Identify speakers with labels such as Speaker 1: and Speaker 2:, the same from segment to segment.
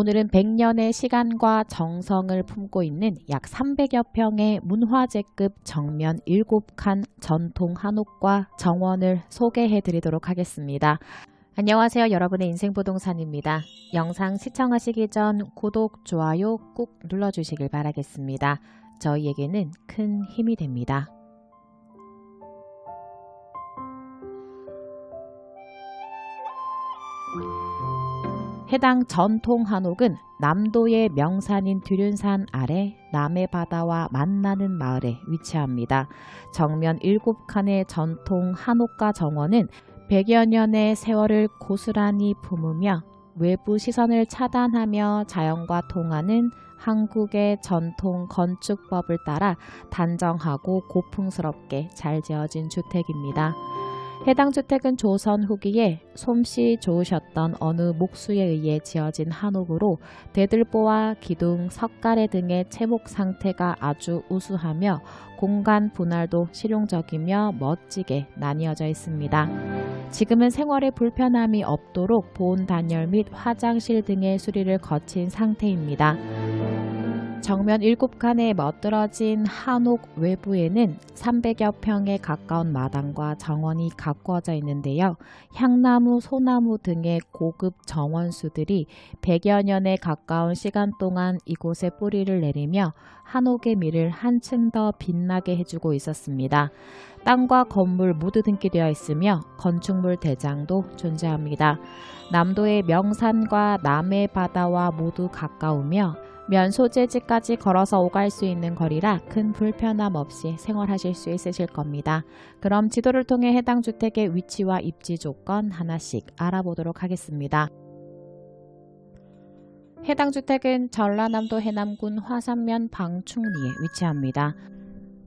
Speaker 1: 오늘은 100년의 시간과 정성을 품고 있는 약 300여 평의 문화재급 정면 7칸 전통 한옥과 정원을 소개해 드리도록 하겠습니다. 안녕하세요. 여러분의 인생부동산입니다. 영상 시청하시기 전 구독, 좋아요 꾹 눌러주시길 바라겠습니다. 저희에게는 큰 힘이 됩니다. 해당 전통 한옥은 남도의 명산인 두륜산 아래 남해 바다와 만나는 마을에 위치합니다. 정면 7칸의 전통 한옥과 정원은 100여 년의 세월을 고스란히 품으며 외부 시선을 차단하며 자연과 통하는 한국의 전통 건축법을 따라 단정하고 고풍스럽게 잘 지어진 주택입니다. 해당 주택은 조선 후기에 솜씨 좋으셨던 어느 목수에 의해 지어진 한옥으로 대들보와 기둥, 석가래 등의 채목 상태가 아주 우수하며 공간 분할도 실용적이며 멋지게 나뉘어져 있습니다. 지금은 생활에 불편함이 없도록 보온 단열 및 화장실 등의 수리를 거친 상태입니다. 정면 7칸에 멋들어진 한옥 외부에는 300여 평에 가까운 마당과 정원이 가꾸어져 있는데요. 향나무, 소나무 등의 고급 정원수들이 100여 년에 가까운 시간 동안 이곳에 뿌리를 내리며 한옥의 미를 한층 더 빛나게 해주고 있었습니다. 땅과 건물 모두 등기되어 있으며 건축물 대장도 존재합니다. 남도의 명산과 남해 바다와 모두 가까우며 면 소재지까지 걸어서 오갈 수 있는 거리라 큰 불편함 없이 생활하실 수 있으실 겁니다. 그럼 지도를 통해 해당 주택의 위치와 입지 조건 하나씩 알아보도록 하겠습니다. 해당 주택은 전라남도 해남군 화산면 방충리에 위치합니다.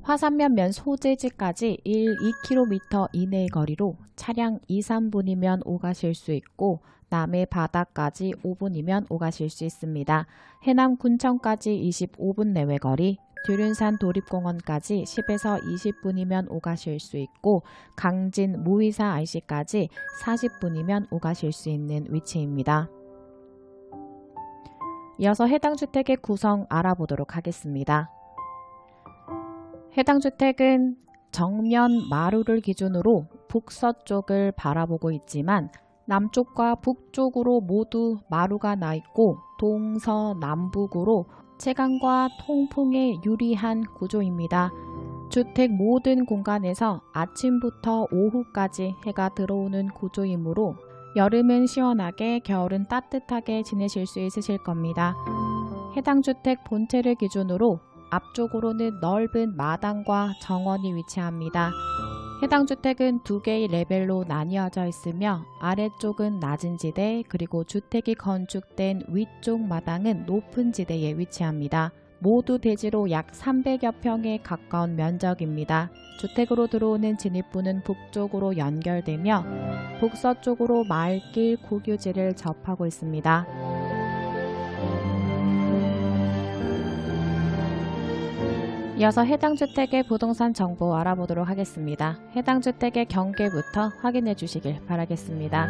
Speaker 1: 화산면 면 소재지까지 1, 2km 이내의 거리로 차량 2, 3분이면 오가실 수 있고 남해 바다까지 5분이면 오가실 수 있습니다. 해남 군청까지 25분 내외 거리, 두륜산 도립공원까지 10에서 20분이면 오가실 수 있고 강진 무이사 IC까지 40분이면 오가실 수 있는 위치입니다. 이어서 해당 주택의 구성 알아보도록 하겠습니다. 해당 주택은 정면 마루를 기준으로 북서쪽을 바라보고 있지만 남쪽과 북쪽으로 모두 마루가 나 있고 동서남북으로 채광과 통풍에 유리한 구조입니다. 주택 모든 공간에서 아침부터 오후까지 해가 들어오는 구조이므로 여름은 시원하게 겨울은 따뜻하게 지내실 수 있으실 겁니다. 해당 주택 본체를 기준으로 앞쪽으로는 넓은 마당과 정원이 위치합니다. 해당 주택은 두 개의 레벨로 나뉘어져 있으며 아래쪽은 낮은 지대 그리고 주택이 건축된 위쪽 마당은 높은 지대에 위치합니다. 모두 대지로 약 300여 평에 가까운 면적입니다. 주택으로 들어오는 진입부는 북쪽으로 연결되며 북서쪽으로 마을길 국유지를 접하고 있습니다. 이어서 해당 주택의 부동산 정보 알아보도록 하겠습니다. 해당 주택의 경계부터 확인해 주시길 바라겠습니다.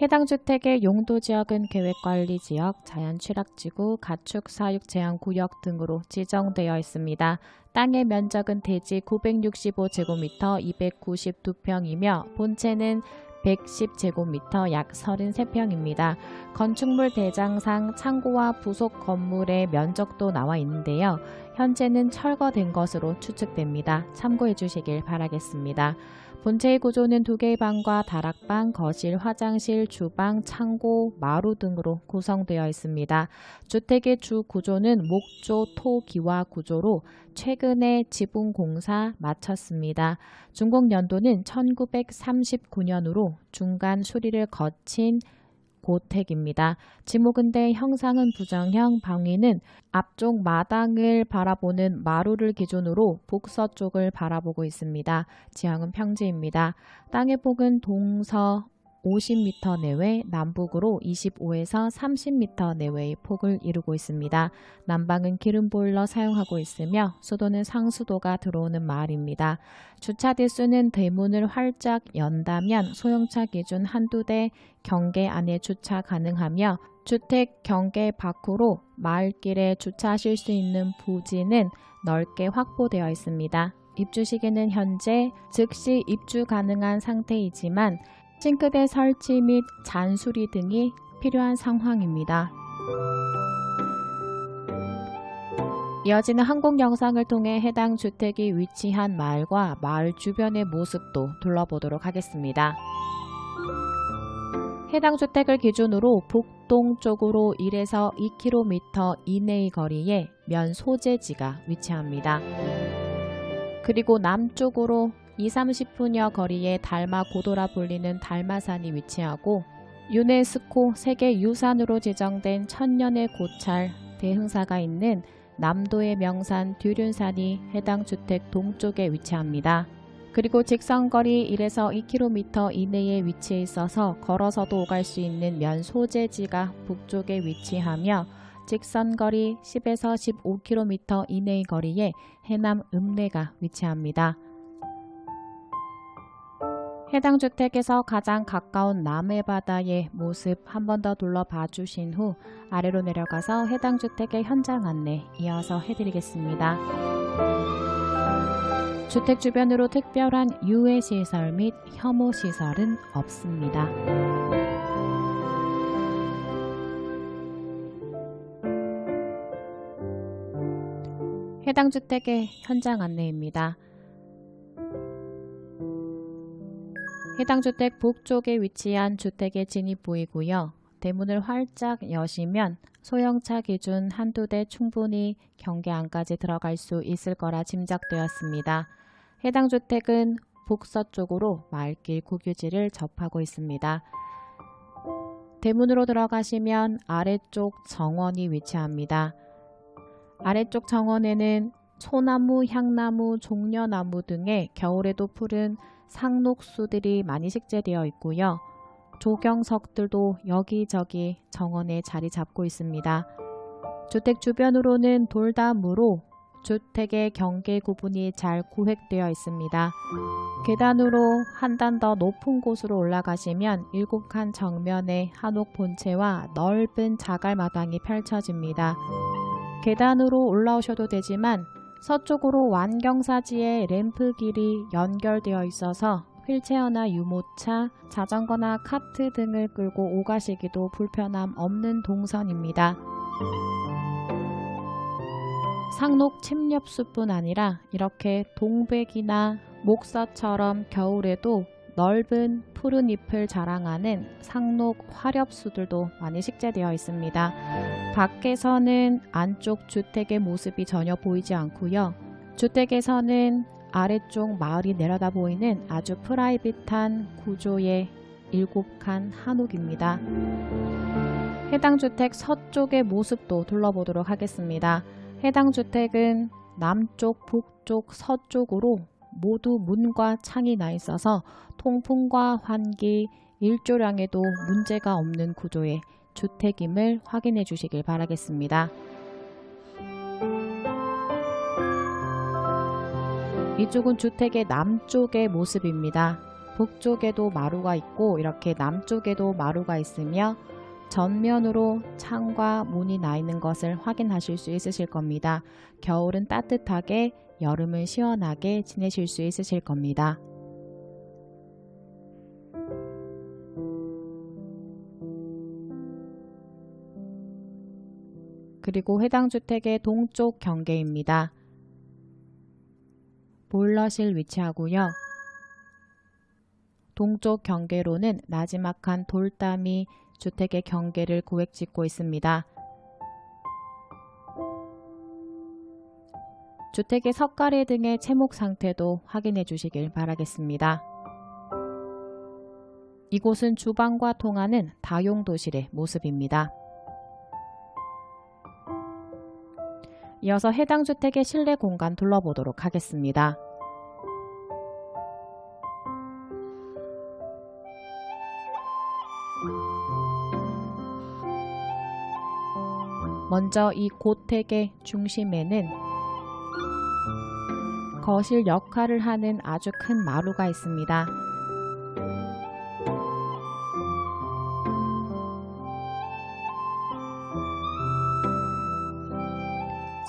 Speaker 1: 해당 주택의 용도 지역은 계획관리 지역, 자연 취락지구, 가축 사육 제한 구역 등으로 지정되어 있습니다. 땅의 면적은 대지 965제곱미터 292평이며 본체는 110제곱미터 약 33평입니다. 건축물 대장상 창고와 부속 건물의 면적도 나와 있는데요. 현재는 철거된 것으로 추측됩니다. 참고해 주시길 바라겠습니다. 본체의 구조는 두 개의 방과 다락방, 거실, 화장실, 주방, 창고, 마루 등으로 구성되어 있습니다. 주택의 주 구조는 목조 토 기와 구조로 최근에 지붕 공사 마쳤습니다. 준공 연도는 1939년으로 중간 수리를 거친 고택입니다. 지목은대 형상은 부정형, 방위는 앞쪽 마당을 바라보는 마루를 기준으로 북서쪽을 바라보고 있습니다. 지형은 평지입니다. 땅의 폭은 동서 50m 내외, 남북으로 25에서 30m 내외의 폭을 이루고 있습니다. 난방은 기름 보일러 사용하고 있으며 수도는 상수도가 들어오는 마을입니다. 주차 대수는 대문을 활짝 연다면 소형차 기준 한두 대 경계 안에 주차 가능하며 주택 경계 밖으로 마을길에 주차하실 수 있는 부지는 넓게 확보되어 있습니다. 입주 시기는 현재 즉시 입주 가능한 상태이지만 싱크대 설치 및 잔수리 등이 필요한 상황입니다. 이어지는 항공 영상을 통해 해당 주택이 위치한 마을과 마을 주변의 모습도 둘러보도록 하겠습니다. 해당 주택을 기준으로 북동쪽으로 1에서 2km 이내의 거리에 면 소재지가 위치합니다. 그리고 남쪽으로 2, 30분여 거리에 달마 고도라 불리는 달마산이 위치하고 유네스코 세계 유산으로 지정된 천년의 고찰 대흥사가 있는 남도의 명산 듀륜산이 해당 주택 동쪽에 위치합니다. 그리고 직선거리 1에서 2km 이내에 위치해 있어서 걸어서도 오갈 수 있는 면 소재지가 북쪽에 위치하며 직선거리 10에서 15km 이내의 거리에 해남 읍내가 위치합니다. 해당 주택에서 가장 가까운 남해바다의 모습 한 번 더 둘러봐 주신 후 아래로 내려가서 해당 주택의 현장 안내 이어서 해드리겠습니다. 주택 주변으로 특별한 유해시설 및 혐오시설은 없습니다. 해당 주택의 현장 안내입니다. 해당 주택 북쪽에 위치한 주택의 진입부이고요. 대문을 활짝 여시면 소형차 기준 한두 대 충분히 경계 안까지 들어갈 수 있을 거라 짐작되었습니다. 해당 주택은 북서쪽으로 마을길 국유지를 접하고 있습니다. 대문으로 들어가시면 아래쪽 정원이 위치합니다. 아래쪽 정원에는 소나무, 향나무, 종려나무 등의 겨울에도 푸른 상록수들이 많이 식재되어 있고요. 조경석들도 여기저기 정원에 자리 잡고 있습니다. 주택 주변으로는 돌담으로 주택의 경계 구분이 잘 구획되어 있습니다. 계단으로 한 단 더 높은 곳으로 올라가시면 일곱 칸 정면의 한옥 본체와 넓은 자갈마당이 펼쳐집니다. 계단으로 올라오셔도 되지만 서쪽으로 완경사지에 램프 길이 연결되어 있어서 휠체어나 유모차, 자전거나 카트 등을 끌고 오가시기도 불편함 없는 동선입니다. 상록 침렵수뿐 아니라 이렇게 동백이나 목사처럼 겨울에도 넓은 푸른 잎을 자랑하는 상록 화렵수들도 많이 식재되어 있습니다. 밖에서는 안쪽 주택의 모습이 전혀 보이지 않고요. 주택에서는 아래쪽 마을이 내려다 보이는 아주 프라이빗한 구조의 일곱 칸 한옥입니다. 해당 주택 서쪽의 모습도 둘러보도록 하겠습니다. 해당 주택은 남쪽, 북쪽, 서쪽으로 모두 문과 창이 나 있어서 통풍과 환기, 일조량에도 문제가 없는 구조의 주택임을 확인해 주시길 바라겠습니다. 이쪽은 주택의 남쪽의 모습입니다. 북쪽에도 마루가 있고 이렇게 남쪽에도 마루가 있으며 전면으로 창과 문이 나 있는 것을 확인하실 수 있으실 겁니다. 겨울은 따뜻하게 여름은 시원하게 지내실 수 있으실 겁니다. 그리고 해당 주택의 동쪽 경계입니다. 보일러실 위치하고요. 동쪽 경계로는 나지막한 돌담이 주택의 경계를 고획 짓고 있습니다. 주택의 석가래 등의 채목 상태도 확인해 주시길 바라겠습니다. 이곳은 주방과 통하는 다용도실의 모습입니다. 이어서 해당 주택의 실내 공간 둘러보도록 하겠습니다. 먼저 이 고택의 중심에는 거실 역할을 하는 아주 큰 마루가 있습니다.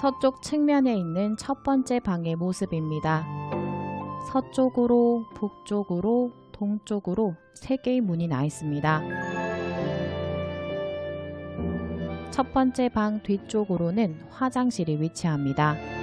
Speaker 1: 서쪽 측면에 있는 첫 번째 방의 모습입니다. 서쪽으로, 북쪽으로, 동쪽으로 세 개의 문이 나 있습니다. 첫 번째 방 뒤쪽으로는 화장실이 위치합니다.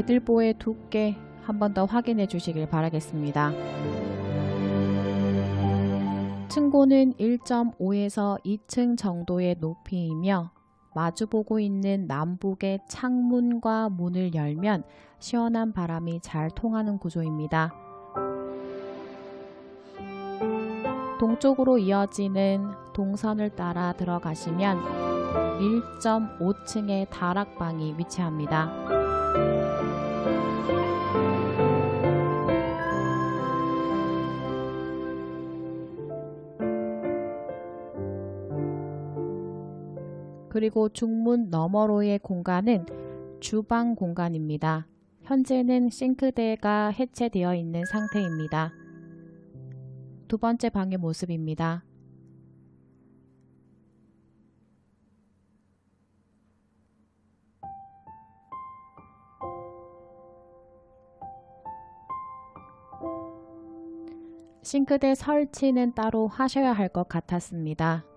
Speaker 1: 대들보의 두께 한 번 더 확인해 주시길 바라겠습니다. 층고는 1.5에서 2층 정도의 높이이며 마주보고 있는 남북의 창문과 문을 열면 시원한 바람이 잘 통하는 구조입니다. 동쪽으로 이어지는 동선을 따라 들어가시면 1.5층의 다락방이 위치합니다. 그리고 중문 너머로의 공간은 주방 공간입니다. 현재는 싱크대가 해체되어 있는 상태입니다. 두 번째 방의 모습입니다. 싱크대 설치는 따로 하셔야 할 것 같았습니다.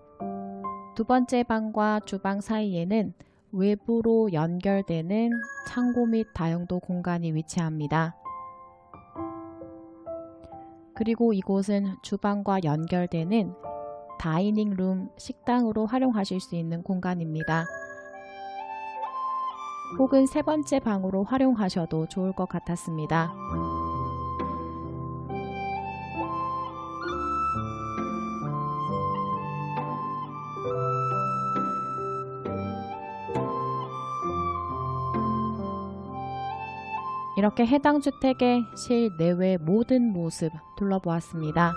Speaker 1: 두 번째 방과 주방 사이에는 외부로 연결되는 창고 및 다용도 공간이 위치합니다. 그리고 이곳은 주방과 연결되는 다이닝룸, 식당으로 활용하실 수 있는 공간입니다. 혹은 세 번째 방으로 활용하셔도 좋을 것 같았습니다. 이렇게 해당 주택의 실내외 모든 모습 둘러보았습니다.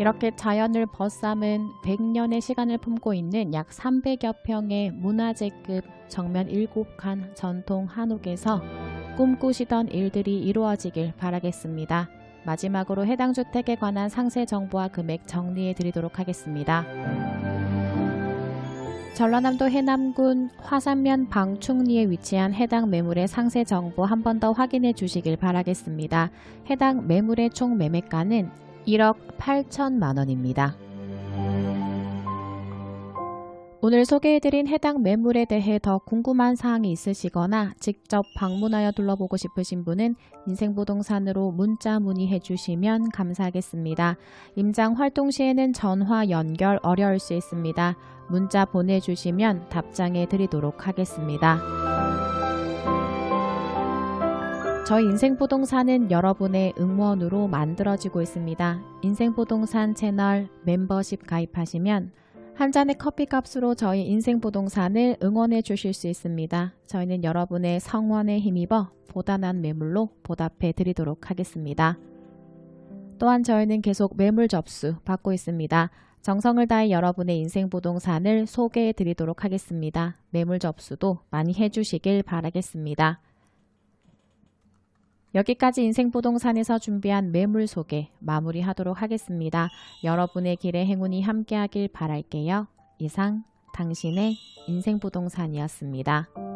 Speaker 1: 이렇게 자연을 벗삼은 100년의 시간을 품고 있는 약 300여 평의 문화재급 정면 7칸 전통 한옥에서 꿈꾸시던 일들이 이루어지길 바라겠습니다. 마지막으로 해당 주택에 관한 상세 정보와 금액 정리해 드리도록 하겠습니다. 전라남도 해남군 화산면 방충리에 위치한 해당 매물의 상세 정보 한 번 더 확인해 주시길 바라겠습니다. 해당 매물의 총 매매가는 1억 8천만 원입니다. 오늘 소개해드린 해당 매물에 대해 더 궁금한 사항이 있으시거나 직접 방문하여 둘러보고 싶으신 분은 인생부동산으로 문자 문의해 주시면 감사하겠습니다. 임장 활동 시에는 전화 연결 어려울 수 있습니다. 문자 보내주시면 답장해 드리도록 하겠습니다. 저희 인생부동산은 여러분의 응원으로 만들어지고 있습니다. 인생부동산 채널 멤버십 가입하시면 한 잔의 커피 값으로 저희 인생부동산을 응원해 주실 수 있습니다. 저희는 여러분의 성원에 힘입어 보단한 매물로 보답해 드리도록 하겠습니다. 또한 저희는 계속 매물 접수 받고 있습니다. 정성을 다해 여러분의 인생부동산을 소개해 드리도록 하겠습니다. 매물 접수도 많이 해주시길 바라겠습니다. 여기까지 인생부동산에서 준비한 매물 소개 마무리하도록 하겠습니다. 여러분의 길에 행운이 함께하길 바랄게요. 이상 당신의 인생부동산이었습니다.